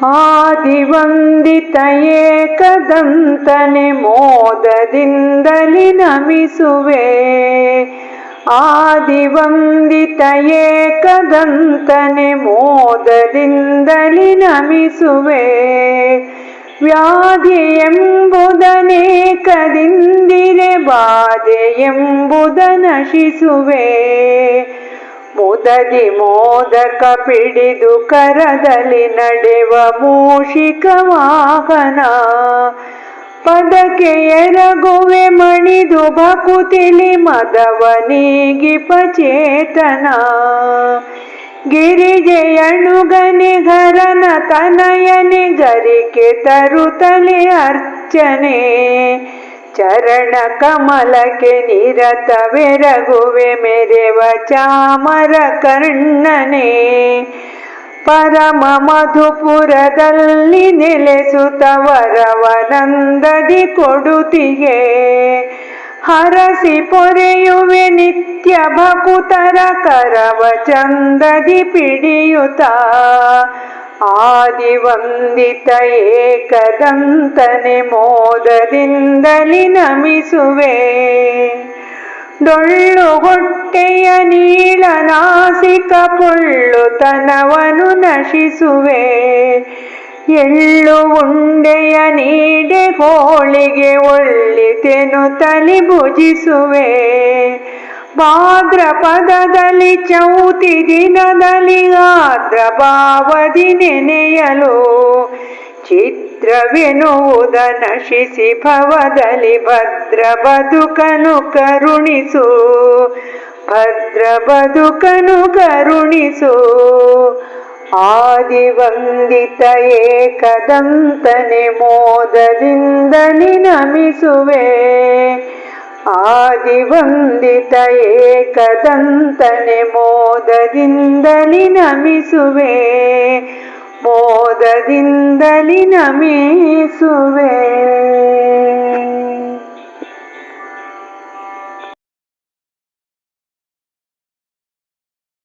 ಆದಿವಂದಿತ ಏಕದಂತನೆ ಮೋದದಿಂದಲಿ ನಮಿಸುವೆ ಆದಿವಂದಿತ ಏಕದಂತನೆ ಮೋದದಿಂದಲಿ ನಮಿಸುವೆ ವ್ಯಾಧಿ ಎಂಬುದನೇಕದಿಂದಿರೆ ಬಾಧೆ ಎಂಬುದ ನಶಿಸುವೆ ಮುದದಿ ಮೋದಕ ಪಿಡಿದು ಕರದಲ್ಲಿ ನಡೆವ ಮೂಷಿಕ ವಾಹನ. ಪದಕ್ಕೆ ಎರಗುವೆ ಮಣಿದು ಬಕುತಿಲಿ ಮದವನಿಗಿ ಪಚೇತನ. ಗಿರಿಜೆಯಣುಗನಿ ಘರನ ತನಯನಿ ಗರಿಕೆ ತರುತಲೆ ಅರ್ಚನೆ. ಚರಣ ಕಮಲಕ್ಕೆ ನಿರತವೆರಗುವೆ ಮೆರೆವ ಚಾಮರ ಕರ್ಣನೆ. ಪರಮ ಮಧುಪುರದಲ್ಲಿ ನೆಲೆಸುತ್ತ ವರವನಂದದಿ ಕೊಡುತ್ತಿಗೆ. ಹರಸಿ ಪೊರೆಯುವೆ ನಿತ್ಯ ಭಕುತರ ಕರವ ಚಂದದಿ ಪಿಡಿಯುತ್ತ. ಆದಿವಂದಿತ ಏಕದಂತನೆ ಮೋದದಿಂದಲಿ ನಮಿಸುವೆ. ಡೊಳ್ಳು ಹೊಟ್ಟೆಯ ನೀಳನಾಸಿಕ ಪೊಳ್ಳುತನವನು ನಶಿಸುವೆ. ಎಳ್ಳು ಉಂಡೆಯ ನೀಡೆ ಹೋಳಿಗೆ ಒಳ್ಳಿತೆನು ತಲಿ ಭುಜಿಸುವೆ. ಭಾದ್ರಪದದಲ್ಲಿ ಚೌತಿ ದಿನದಲ್ಲಿ ಆದ್ರ ಭಾವದಿ ನೆನೆಯಲು ಚಿತ್ರವೆನ್ನುವುದ ನಶಿಸಿ ಭವದಲ್ಲಿ ಭದ್ರ ಬದುಕನು ಕರುಣಿಸು ಭದ್ರ ಬದುಕನು ಕರುಣಿಸು. ಆದಿವಂದಿತ ಏಕದಂತನೆ ಮೋದದಿಂದ ನಮಿಸುವೆ. ಆದಿವಂದಿತ ಏಕದಂತನೆ ಮೋದದಿಂದಲಿ ನಮಿಸುವೆ ಮೋದದಿಂದಲಿ ನಮಿಸುವೆ.